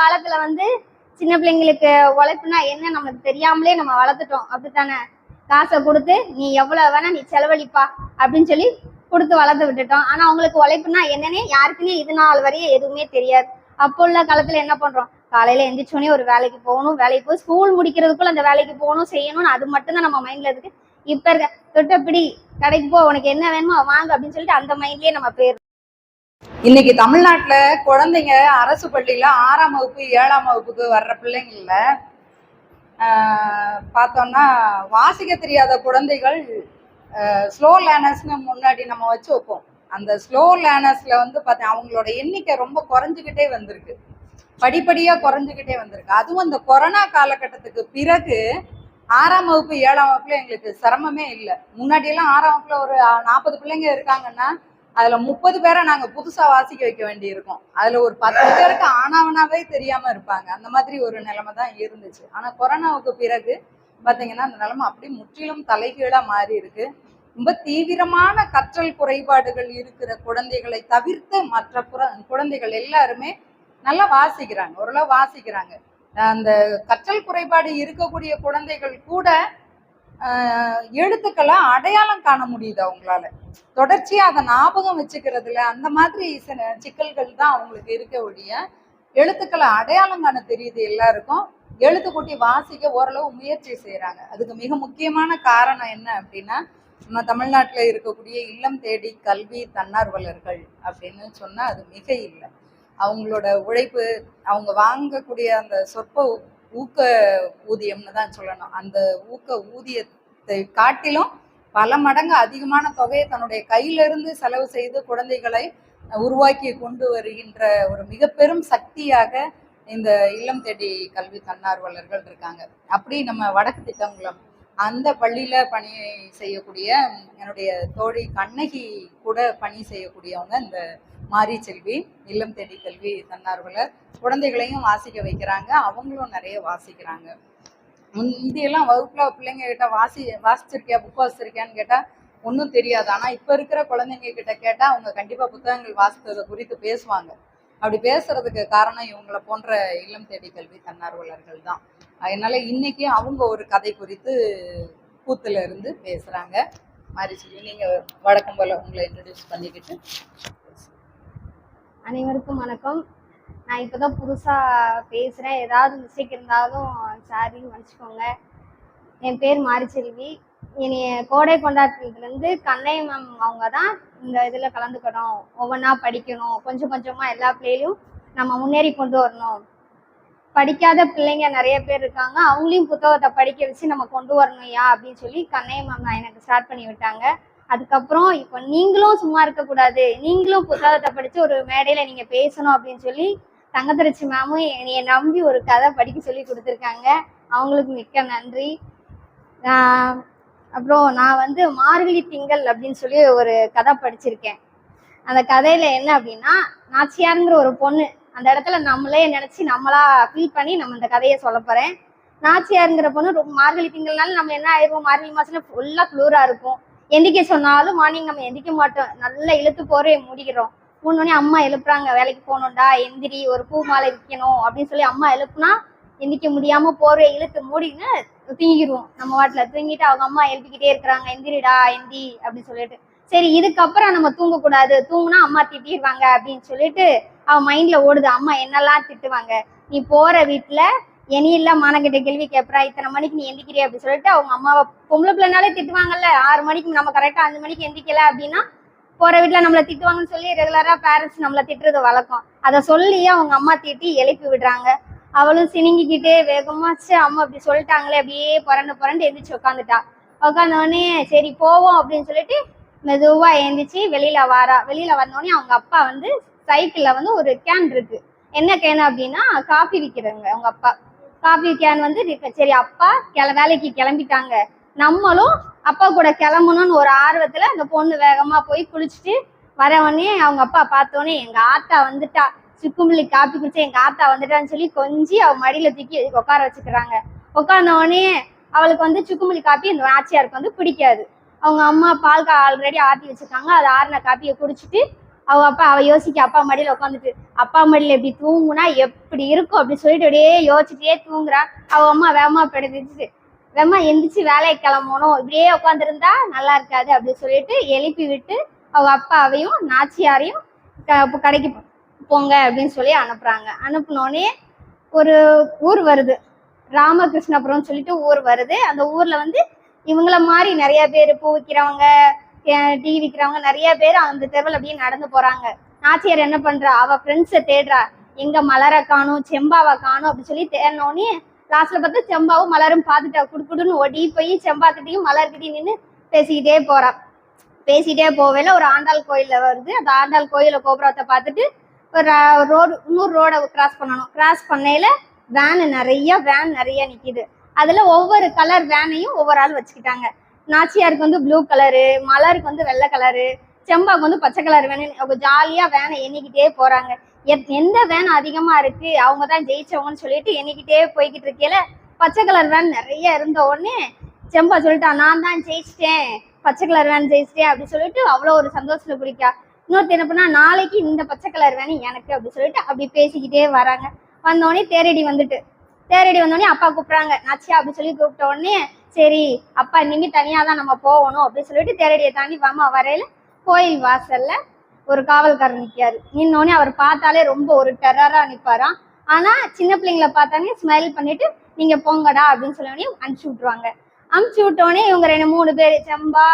காலத்துல வந்து சின்ன பிள்ளைங்களுக்கு உழைப்புனா என்ன நமக்கு தெரியாமலே நம்ம வளர்த்துட்டோம். அப்படித்தானே? காசை கொடுத்து நீ எவ்வளவு வேணா நீ செலவழிப்பா அப்படின்னு சொல்லி கொடுத்து வளர்த்து விட்டுட்டோம். ஆனா அவங்களுக்கு உழைப்புனா என்னன்னே யாருக்குமே இது நாள் வரையும் எதுவுமே தெரியாது. அப்போ உள்ள காலத்துல என்ன பண்றோம்? காலையில எந்திரிச்சோடனே ஒரு வேலைக்கு போகணும். வேலைக்கு போய் ஸ்கூல் முடிக்கிறதுக்குள்ள அந்த வேலைக்கு போகணும் செய்யணும்னு அது மட்டும்தான் நம்ம மைண்ட்ல இருக்கு. இப்ப இருக்க தொட்டப்பிடி கடைக்கு போ உனக்கு என்ன வேணுமோ வாங்க அப்படின்னு சொல்லிட்டு அந்த மைண்ட்லயே நம்ம போயிடுறோம். இன்னைக்கு தமிழ்நாட்டில் குழந்தைங்க அரசு பள்ளியில் ஆறாம் வகுப்பு ஏழாம் வகுப்புக்கு வர்ற பிள்ளைங்கள பார்த்தோன்னா பார்த்தோம்னா வாசிக்க தெரியாத குழந்தைகள் ஸ்லோ லேர்னர்ஸ்னு முன்னாடி நம்ம வச்சு வைப்போம். அந்த ஸ்லோ லேர்னர்ஸில் வந்து பார்த்தா அவங்களோட எண்ணிக்கை ரொம்ப குறைஞ்சுக்கிட்டே வந்திருக்கு. படிப்படியாக குறைஞ்சிக்கிட்டே வந்திருக்கு. அதுவும் இந்த கொரோனா காலகட்டத்துக்கு பிறகு ஆறாம் வகுப்பு ஏழாம் வகுப்புல எங்களுக்கு சிரமமே இல்லை. முன்னாடியெல்லாம் ஆறாம் வகுப்புல ஒரு நாற்பது பிள்ளைங்க இருக்காங்கன்னா அதுல முப்பது பேரை நாங்க புதுசா வாசிக்க வைக்க வேண்டி இருக்கும் அதுல ஒரு பத்து பேருக்கு ஆனாவனாவே தெரியாம இருப்பாங்க. அந்த மாதிரி ஒரு நிலைமை தான் இருந்துச்சு. ஆனா கொரோனாவுக்கு பிறகு பாத்தீங்கன்னா அந்த நிலைமை அப்படியே முற்றிலும் தலைகீழா மாறி இருக்கு. ரொம்ப தீவிரமான கற்றல் குறைபாடுகள் இருக்கிற குழந்தைகளை தவிர்த்து மற்ற புற- குழந்தைகள் எல்லாருமே நல்லா வாசிக்கிறாங்க. ஓரளவு வாசிக்கிறாங்க. அந்த கற்றல் குறைபாடு இருக்கக்கூடிய குழந்தைகள் கூட எழுத்துக்களை அடையாளம் காண முடியுது அவங்களால. தொடர்ச்சியாக அதை ஞாபகம் வச்சுக்கிறதுல அந்த மாதிரி சில சிக்கல்கள் தான் அவங்களுக்கு இருக்க ஒழிய எழுத்துக்களை அடையாளம் காண தெரியுது எல்லாருக்கும். எழுத்துக்கூட்டி வாசிக்க ஓரளவு முயற்சி செய்கிறாங்க அதுக்கு மிக முக்கியமான காரணம் என்ன அப்படின்னா நம்ம தமிழ்நாட்டில் இருக்கக்கூடிய இல்லம் தேடி கல்வி தன்னார்வலர்கள் அப்படின்னு சொன்னால் அது மிக இல்லை. அவங்களோட உழைப்பு அவங்க வாங்கக்கூடிய அந்த சொற்ப ஊக்க ஊதியம்னு தான் சொல்லணும். அந்த ஊக்க ஊதியத்தை காட்டிலும் பல மடங்கு அதிகமான தொகையை தன்னுடைய கையிலிருந்து செலவு செய்து குழந்தைகளை உருவாக்கி கொண்டு வருகின்ற ஒரு மிக பெரும் சக்தியாக இந்த இல்லம் தேடி கல்வி தன்னார்வலர்கள் இருக்காங்க. அப்படி நம்ம வடக்கு திட்டங்குளம் அந்த பள்ளியில் பணி செய்யக்கூடிய என்னுடைய தோழி கண்ணகி கூட பணி செய்யக்கூடியவங்க இந்த மாரி செல்வி இல்லம் தேடி கல்வி தன்னார்வலர். குழந்தைகளையும் வாசிக்க வைக்கிறாங்க. அவங்களும் நிறைய வாசிக்கிறாங்க. முந்தியெல்லாம் வகுப்பில் பிள்ளைங்க கிட்ட வாசி வாசிச்சிருக்கியா புக் வாசிச்சிருக்கியான்னு கேட்டால் ஒன்றும் தெரியாது. ஆனால் இப்போ இருக்கிற குழந்தைங்க கிட்ட கேட்டால் அவங்க கண்டிப்பாக புத்தகங்கள் வாசித்ததை குறித்து பேசுவாங்க. அப்படி பேசுறதுக்கு காரணம் இவங்களை போன்ற இல்லம் தேடி கல்வி தன்னார்வலர்கள் தான். அதனால இன்னைக்கு அவங்க ஒரு கதை குறித்து கூத்துல இருந்து பேசுறாங்க. மாதிரி சொல்லி நீங்க வழக்கம் போல உங்களை இன்ட்ரடியூஸ் பண்ணிக்கிட்டு அனைவருக்கும் வணக்கம். நான் இப்போ தான் புதுசாக பேசுகிறேன் ஏதாவது மிஸ்டேக் இருந்தாலும் சாரி மன்னிச்சுக்கோங்க. என் பேர் மாரிச்செல்வி. என்னைய கோடை கொண்டாட்டத்துலேருந்து கண்ணை மேம் அவங்க தான் இந்த இதில் கலந்துக்கணும். ஒவ்வொன்றா படிக்கணும். கொஞ்சம் கொஞ்சமாக எல்லா பிள்ளையிலும் நம்ம முன்னேறி கொண்டு வரணும். படிக்காத பிள்ளைங்க நிறைய பேர் இருக்காங்க. அவங்களையும் புத்தகத்தை படிக்க வச்சு நம்ம கொண்டு வரணும்யா அப்படின்னு சொல்லி கண்ணை மேம் நான் எனக்கு ஸ்டார்ட் பண்ணி விட்டாங்க அதுக்கப்புறம் இப்போ நீங்களும் சும்மா இருக்கக்கூடாது. நீங்களும் புத்தகத்தை படித்து ஒரு மேடையில் நீங்கள் பேசணும் அப்படின்னு சொல்லி தங்கத்தரச்சி மேமும் என்னைய நம்பி ஒரு கதை படிக்க சொல்லி கொடுத்துருக்காங்க. அவங்களுக்கு மிக்க நன்றி. அப்புறம் நான் வந்து மார்கழி திங்கள் அப்படின்னு சொல்லி ஒரு கதை படிச்சிருக்கேன். அந்த கதையில என்ன அப்படின்னா நாச்சியாருங்கிற ஒரு பொண்ணு அந்த இடத்துல நம்மளே நினைச்சு நம்மளா ஃபீல் பண்ணி நம்ம இந்த கதையை சொல்ல போறேன். நாச்சியாருங்கிற பொண்ணு ரொம்ப மார்கழி திங்கள்னால நம்ம என்ன ஆயிருவோம் மார்கழி மாசத்துல ஃபுல்லா குளிரா இருக்கும் எந்திக்க சொன்னாலும் மார்னிங் நம்ம எந்திக்க மாட்டோம். நல்லா இழுத்து போரே முடிக்கிறோம். மூணு அம்மா எழுப்புறாங்க. வேலைக்கு போகணும்டா எந்திரி ஒரு பூ மாலை விற்கணும் அப்படின்னு சொல்லி அம்மா எழுப்புனா எந்திக்க முடியாம போர்வை இழுத்து மூடின்னு தூங்கிடுவோம். நம்ம வாட்டில் தூங்கிட்டு அவங்க அம்மா எழுப்பிக்கிட்டே இருக்கிறாங்க. எந்திரிடா எந்தி அப்படின்னு சொல்லிட்டு. சரி இதுக்கப்புறம் நம்ம தூங்கக்கூடாது. தூங்குனா அம்மா திட்டிடுவாங்க அப்படின்னு சொல்லிட்டு அவன் மைண்ட்ல ஓடுது. அம்மா என்னெல்லாம் திட்டுவாங்க? நீ போற வீட்டுல இனியில்ல மானக்கிட்ட கேள்வி கேட்பறா இத்தனை மணிக்கு நீ எந்திக்கிறிய அப்படின்னு சொல்லிட்டு அவங்க அம்மாவை பொம்பளை பிள்ளைனாலே திட்டுவாங்கல்ல. ஆறு மணிக்கு நம்ம கரெக்டா அஞ்சு மணிக்கு எந்திக்கல அப்படின்னா போற வீட்டுல நம்மள திட்டுவாங்கன்னு சொல்லி ரெகுலரா பேரண்ட்ஸ் நம்மளை திட்டுறது வழக்கம். அதை சொல்லி அவங்க அம்மா திட்டி எழுப்பி விடுறாங்க. அவளும் சினிங்கிக்கிட்டே வேகமா ச்சே அம்மா அப்படி சொல்லிட்டாங்களே. அப்படியே புரண்டு புரண்டு எந்திரிச்சு உட்காந்துட்டா உட்காந்த உடனே சரி போவோம் அப்படின்னு சொல்லிட்டு மெதுவா எந்திரிச்சு வெளியில வாரா. வெளியில வந்தோடனே அவங்க அப்பா வந்து சைக்கிள்ல வந்து ஒரு கேன் இருக்கு. என்ன கேன் அப்படின்னா காஃபி விற்கிறவங்க அவங்க அப்பா. காஃபி கேன் வந்து சரி அப்பா கிள வேலைக்கு கிளம்பிட்டாங்க. நம்மளும் அப்பா கூட கிளம்பணும்னு ஒரு ஆர்வத்துல அந்த பொண்ணு வேகமா போய் குளிச்சுட்டு வர உடனே அவங்க அப்பா பார்த்தோன்னே எங்க ஆத்தா வந்துட்டா. சுக்குமல்லி காப்பி குடிச்சு எங்க ஆத்தா வந்துட்டான்னு சொல்லி கொஞ்சி அவ மடியில தூக்கி உட்கார வச்சுக்கிறாங்க. உட்கார்ந்த உடனே அவளுக்கு வந்து சுக்குமல்லி காப்பி இந்த ஆச்சியாருக்கு வந்து பிடிக்காது. அவங்க அம்மா பால் ஆல்ரெடி ஆட்டி வச்சிருக்காங்க. அதை ஆறின காப்பியை குடிச்சிட்டு அவ அப்பா அவ யோசிக்க அப்பா மடியில உட்காந்துட்டு அப்பா மடியில இப்படி தூங்குனா எப்படி இருக்கும்? அப்படி சொல்லிட்டு அப்படியே யோசிச்சுட்டே தூங்குறா. அவ அம்மா வேமா படுத்துச்சு வேமா எந்திரிச்சு வேலைக்கு கிளம்பணும். இப்படியே உட்காந்துருந்தா நல்லா இருக்காது. அப்படின்னு சொல்லிட்டு எழுப்பி விட்டு அவ அப்பாவையும் நாச்சியாரையும் க- கடைக்கு போங்க அப்படின்னு சொல்லி அனுப்புறாங்க. அனுப்புனோடனே ஒரு ஊர் வருது. ராமகிருஷ்ணபுரம் சொல்லிட்டு ஊர் வருது. அந்த ஊர்ல வந்து இவங்கள மாதிரி நிறைய பேர் பூ விற்கிறவங்க டீ விற்கிறவங்க நிறைய பேர் அந்த தெருவில் அப்படியே நடந்து போறாங்க. நாச்சியார் என்ன பண்றா? அவ ஃப்ரெண்ட்ஸை தேடுறா. எங்க மலரை காணும் செம்பாவை காணும் அப்படின்னு சொல்லி தேடினோடனே லாஸ்ட்ல பார்த்தா செம்பாவும் மலரும் பார்த்துட்டா. குடுக்குடுன்னு ஓடி போய் செம்பாக்கிட்டையும் மலர்கிட்டையும் நின்று பேசிக்கிட்டே போறா. பேசிட்டே போவேல ஒரு ஆண்டாள் கோயில்ல வருது. அந்த ஆண்டாள் கோயில கோபுரத்தை பார்த்துட்டு ஒரு ரோடு இன்னொரு ரோடை கிராஸ் பண்ணணும். கிராஸ் பண்ணையில வேன் நிறைய வேன் நிறைய நிக்குது. அதுல ஒவ்வொரு கலர் வேனையும் ஒவ்வொரு ஆள் வச்சுக்கிட்டாங்க. நாச்சியாருக்கு வந்து ப்ளூ கலரு மலருக்கு வந்து வெள்ளை கலரு செம்பாக்கு வந்து பச்சை கலர் வேணும் அவங்க ஜாலியாக வேனை எண்ணிக்கிட்டே போகிறாங்க எத்- எந்த வேன் அதிகமாக இருக்கு அவங்க தான் ஜெயிச்சவங்கன்னு சொல்லிட்டு எண்ணிக்கிட்டே போய்கிட்டு இருக்கையில பச்சை கலர் வேன் நிறைய இருந்த உடனே செம்பா சொல்லிட்டா நான் தான் ஜெயிச்சிட்டேன் பச்சை கலர் வேன் ஜெயிச்சிட்டேன் அப்படின்னு சொல்லிட்டு அவ்வளோ ஒரு சந்தோஷத்தில் பிடிக்கா இன்னொருத்தர் என்ன பண்ணா நாளைக்கு இந்த பச்சை கலர் வேணும் எனக்கு அப்படி சொல்லிட்டு அப்படி பேசிக்கிட்டே வராங்க. வந்தோடனே தேரடி வந்துட்டு. தேரடி வந்தோடனே அப்பா கூப்பிட்றாங்க. நாச்சியா அப்படின்னு சொல்லி கூப்பிட்ட உடனே சரி அப்பா இனிமே தனியா தான் நம்ம போகணும் அப்படின்னு சொல்லிட்டு தேரடியை தாண்டி வாமா வரையில கோயில் வாசல்ல ஒரு காவல்காரர் நிக்காரு நின்னோடனே அவர் பார்த்தாலே ரொம்ப ஒரு டெரரா நிற்பாராம் ஆனா சின்ன பிள்ளைங்கள பார்த்தானே ஸ்மைல் பண்ணிட்டு நீங்க போங்கடா அப்படின்னு சொல்லி அனுப்பிச்சு விட்டுருவாங்க. அனுப்பிச்சு விட்டோடனே இவங்க ரெண்டு மூணு பேர் செம்பா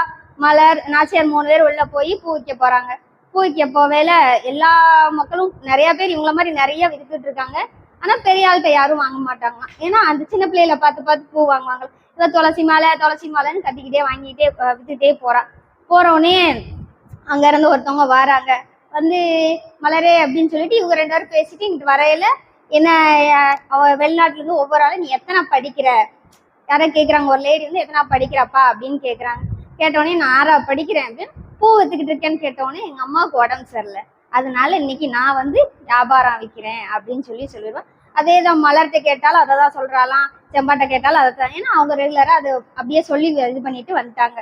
மலர் நாச்சியார் மூணு பேர் உள்ள போய் பூ வைக்க போறாங்க. பூ வைக்க போவேல எல்லா மக்களும் நிறைய பேர் இவங்கள மாதிரி நிறைய வித்துட்டு இருக்காங்க. ஆனா பெரிய ஆள்கிட்ட யாரும் வாங்க மாட்டாங்க ஏன்னா அந்த சின்ன பிள்ளையில பார்த்து பார்த்து பூ வாங்குவாங்க. இவ துளசி மாலை துளசி மாலைன்னு கட்டிக்கிட்டே வாங்கிட்டே அஹ் வித்துட்டே போறா. போறோடனே அங்க இருந்து ஒருத்தவங்க வராங்க. வந்து மலரே அப்படின்னு சொல்லிட்டு இவங்க ரெண்டு பேரும் பேசிட்டு இங்கிட்டு வரையில என்ன அவ வெளிநாட்டுல இருந்து ஒவ்வொரு ஆளும் நீ எத்தனை படிக்கிற? யாரோ கேக்குறாங்க ஒரு லேடி வந்து எத்தனை படிக்கிறப்பா? அப்படின்னு கேக்குறாங்க. கேட்டோடனே நான் ஆறா படிக்கிறேன். அப்படின்னு பூ வச்சுக்கிட்டு இருக்கேன்னு கேட்டோடனே எங்க அம்மாவுக்கு உடம்பு சரியில்லை. அதனால இன்னைக்கு நான் வந்து வியாபாரம் விற்கிறேன் அப்படின்னு சொல்லி சொல்லிடுவேன். அதே தான் மலர்கிட்ட கேட்டாலும் அதை தான் சொல்கிறாலாம் செம்பாட்ட கேட்டாலும் அதை தான் ஏன்னா அவங்க ரெகுலராக அது அப்படியே சொல்லி இது பண்ணிட்டு வந்துட்டாங்க.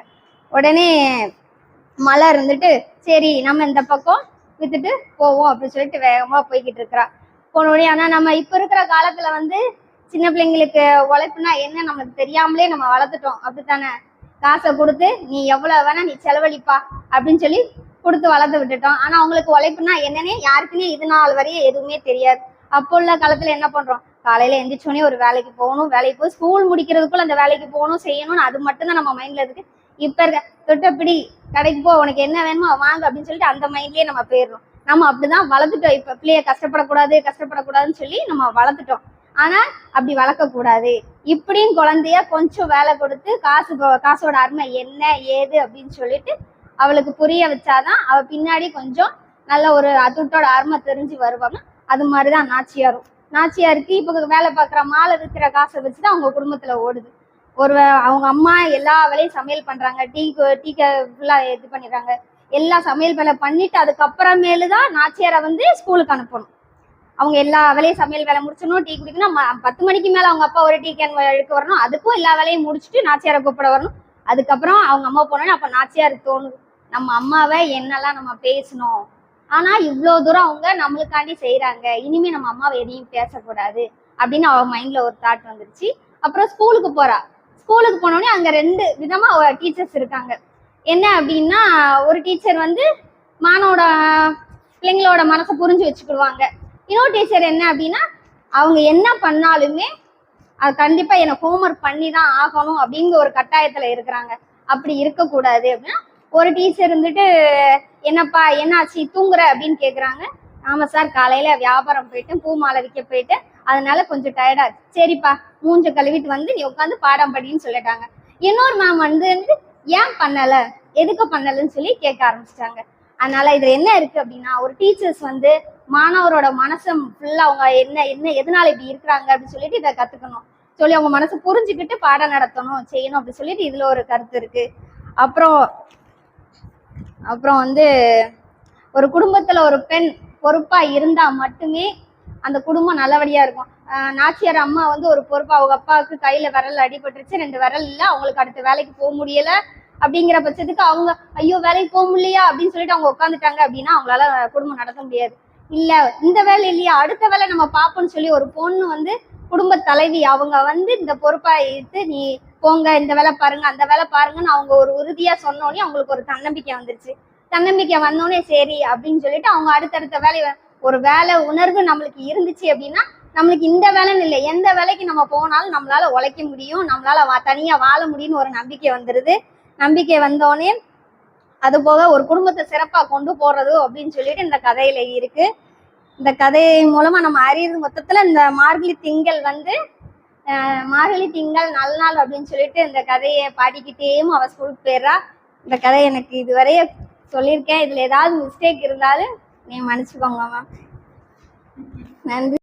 உடனே மலர் இருந்துட்டு சரி நம்ம இந்த பக்கம் வித்துட்டு போவோம் அப்படின்னு சொல்லிட்டு வேகமாக போய்கிட்டு இருக்கிறா. போன உடனே ஆனால் நம்ம இப்போ இருக்கிற காலத்தில் வந்து சின்ன பிள்ளைங்களுக்கு உழைப்புனா என்ன நமக்கு தெரியாமலே நம்ம வளர்த்துட்டோம். அப்படித்தானே? காசை கொடுத்து நீ எவ்வளோ வேணா நீ செலவழிப்பா அப்படின்னு சொல்லி கொடுத்து வளர்த்து விட்டுட்டோம். ஆனா அவங்களுக்கு உழைப்புனா என்னன்னே யாருக்குமே இது நாள் வரையும் எதுவுமே தெரியாது. அப்போ உள்ள காலத்துல என்ன பண்றோம்? காலையில எந்திரிச்சோடனே ஒரு வேலைக்கு போகணும். வேலைக்கு போய் ஸ்கூல் முடிக்கிறதுக்குள்ள அந்த வேலைக்கு போகணும் செய்யணும்னு அது மட்டும்தான் நம்ம மைண்ட்ல இருக்கு. இப்ப இருக்க தொட்டப்பிடி கடைக்கு போ உனக்கு என்ன வேணுமோ வாங்க அப்படின்னு சொல்லிட்டு அந்த மைண்ட்லயே நம்ம போயிடுறோம். நம்ம அப்படிதான் வளர்த்துட்டோம். இப்ப பிள்ளைய கஷ்டப்படக்கூடாது கஷ்டப்படக்கூடாதுன்னு சொல்லி நம்ம வளர்த்துட்டோம். ஆனா அப்படி வளர்க்க கூடாது இப்படியும் குழந்தைய கொஞ்சம் வேலை கொடுத்து காசு காசோட அருமை என்ன ஏது அப்படின்னு சொல்லிட்டு அவளுக்கு புரிய வச்சாதான் அவ பின்னாடி கொஞ்சம் நல்ல ஒரு அதுட்டோட அருமை தெரிஞ்சு வருவாங்க. அது மாதிரிதான் நாச்சியாரும். நாச்சியாருக்கு இப்போ வேலை பார்க்குற மாலை விற்கிற காசை வச்சுதான் அவங்க குடும்பத்துல ஓடுது. ஒரு அவங்க அம்மா எல்லா வேலையும் சமையல் பண்றாங்க. டீ டீ ஃபுல்லா இது பண்ணிடுறாங்க. எல்லா சமையல் வேலை பண்ணிட்டு அதுக்கப்புறமேலு தான் நாச்சியாரை வந்து ஸ்கூலுக்கு அனுப்பணும். அவங்க எல்லா வேலையும் சமையல் வேலை முடிச்சணும் டீ குடிக்கணும். பத்து மணிக்கு மேல அவங்க அப்பா ஒரு டீ கேன் எடுக்க வரணும். அதுக்கும் எல்லா வேலையும் முடிச்சுட்டு நாச்சியாரை கூப்பிட வரணும். அதுக்கப்புறம் அவங்க அம்மா போனோன்னு அப்ப நாச்சியாருக்கு தோணுது நம்ம அம்மாவை என்னெல்லாம் நம்ம பேசணும்? ஆனா இவ்வளோ தூரம் அவங்க நம்மளுக்காண்டி செய்கிறாங்க இனிமே நம்ம அம்மாவை எதையும் பேசக்கூடாது அப்படின்னு அவ மைண்ட்ல ஒரு தாட் வந்துருச்சு. அப்புறம் ஸ்கூலுக்கு போறா. ஸ்கூலுக்கு போனோடனே அங்க ரெண்டு விதமா டீச்சர்ஸ் இருக்காங்க. என்ன அப்படின்னா ஒரு டீச்சர் வந்து மானோட பிள்ளைங்களோட மனசை புரிஞ்சு வச்சுக்கிடுவாங்க. இன்னொரு டீச்சர் என்ன அப்படின்னா அவங்க என்ன பண்ணாலுமே அது கண்டிப்பா எனக்கு ஹோம்ஒர்க் பண்ணி தான் ஆகணும் அப்படிங்கிற ஒரு கட்டாயத்துல இருக்கிறாங்க. அப்படி இருக்கக்கூடாது அப்படின்னா ஒரு டீச்சர் இருந்துட்டு என்னப்பா என்னாச்சு? தூங்குற? அப்படின்னு கேக்குறாங்க. ஆமா சார் காலையில வியாபாரம் போயிட்டு பூ மாலை விற்க போயிட்டு அதனால கொஞ்சம் டயர்டா சரிப்பா மூஞ்ச கழுவிட்டு வந்து நீ உட்காந்து பாடம் படின்னு சொல்லிட்டாங்க. இன்னொரு மேம் வந்து ஏன் பண்ணல? எதுக்கு பண்ணலன்னு சொல்லி கேட்க ஆரம்பிச்சிட்டாங்க. அதனால இதுல என்ன இருக்கு அப்படின்னா ஒரு டீச்சர்ஸ் வந்து மாணவரோட மனசை ஃபுல்லா அவங்க என்ன என்ன எதனால இப்படி இருக்கிறாங்க? அப்படின்னு சொல்லிட்டு இதை கத்துக்கணும். சொல்லி அவங்க மனசை புரிஞ்சுக்கிட்டு பாடம் நடத்தணும் செய்யணும் அப்படின்னு சொல்லிட்டு இதுல ஒரு கருத்து இருக்கு. அப்புறம் அப்புறம் வந்து ஒரு குடும்பத்துல ஒரு பெண் பொறுப்பா இருந்தா மட்டுமே அந்த குடும்பம் நல்லபடியா இருக்கும். நாச்சியார் அம்மா வந்து ஒரு பொறுப்பா அவங்க அப்பாவுக்கு கையில விரல் அடிபட்டுருச்சு ரெண்டு விரல் இல்ல அவங்களுக்கு அடுத்த வேலைக்கு போக முடியல அப்படிங்கிற பட்சத்துக்கு அவங்க ஐயோ வேலைக்கு போக முடியலையா? அப்படின்னு சொல்லிட்டு அவங்க உட்காந்துட்டாங்க அப்படின்னா அவங்களால குடும்பம் நடத்த முடியாது. இல்ல இந்த வேலை இல்லையா? அடுத்த வேலை நம்ம பார்ப்போம்னு சொல்லி ஒரு பொண்ணு வந்து குடும்ப தலைவி அவங்க வந்து இந்த பொறுப்பா எடுத்து நீ போங்க இந்த வேலை பாருங்க அந்த வேலை பாருங்கன்னு அவங்க ஒரு உறுதியா சொன்னோடனே அவங்களுக்கு ஒரு தன்னம்பிக்கை வந்துருச்சு. தன்னம்பிக்கை வந்தோடனே சரி அப்படின்னு சொல்லிட்டு அவங்க அடுத்தடுத்த வேலையை ஒரு வேலை உணர்வு நம்மளுக்கு இருந்துச்சு அப்படின்னா நம்மளுக்கு இந்த வேலைன்னு இல்லை. எந்த வேலைக்கு நம்ம போனாலும் நம்மளால உழைக்க முடியும் நம்மளால வா தனியா வாழ முடியும்னு ஒரு நம்பிக்கை வந்துருது. நம்பிக்கை வந்தோடனே அது போக ஒரு குடும்பத்தை சிறப்பா கொண்டு போறது அப்படின்னு சொல்லிட்டு இந்த கதையில இருக்கு. இந்த கதை மூலமா நம்ம அறியறது மொத்தத்துல இந்த மார்கழி திங்கள் வந்து மார்கழி திங்கள் நல்ல நாள் அப்படின்னு சொல்லிட்டு இந்த கதையை பாடிக்கிட்டேயும் அவள் ஸ்கூலுக்கு போயிடுறா. இந்த கதை எனக்கு இதுவரைய சொல்லியிருக்கேன். இதுல ஏதாவது மிஸ்டேக் இருந்தாலும் நீ மன்னிச்சுக்கோங்க மேம் நன்றி.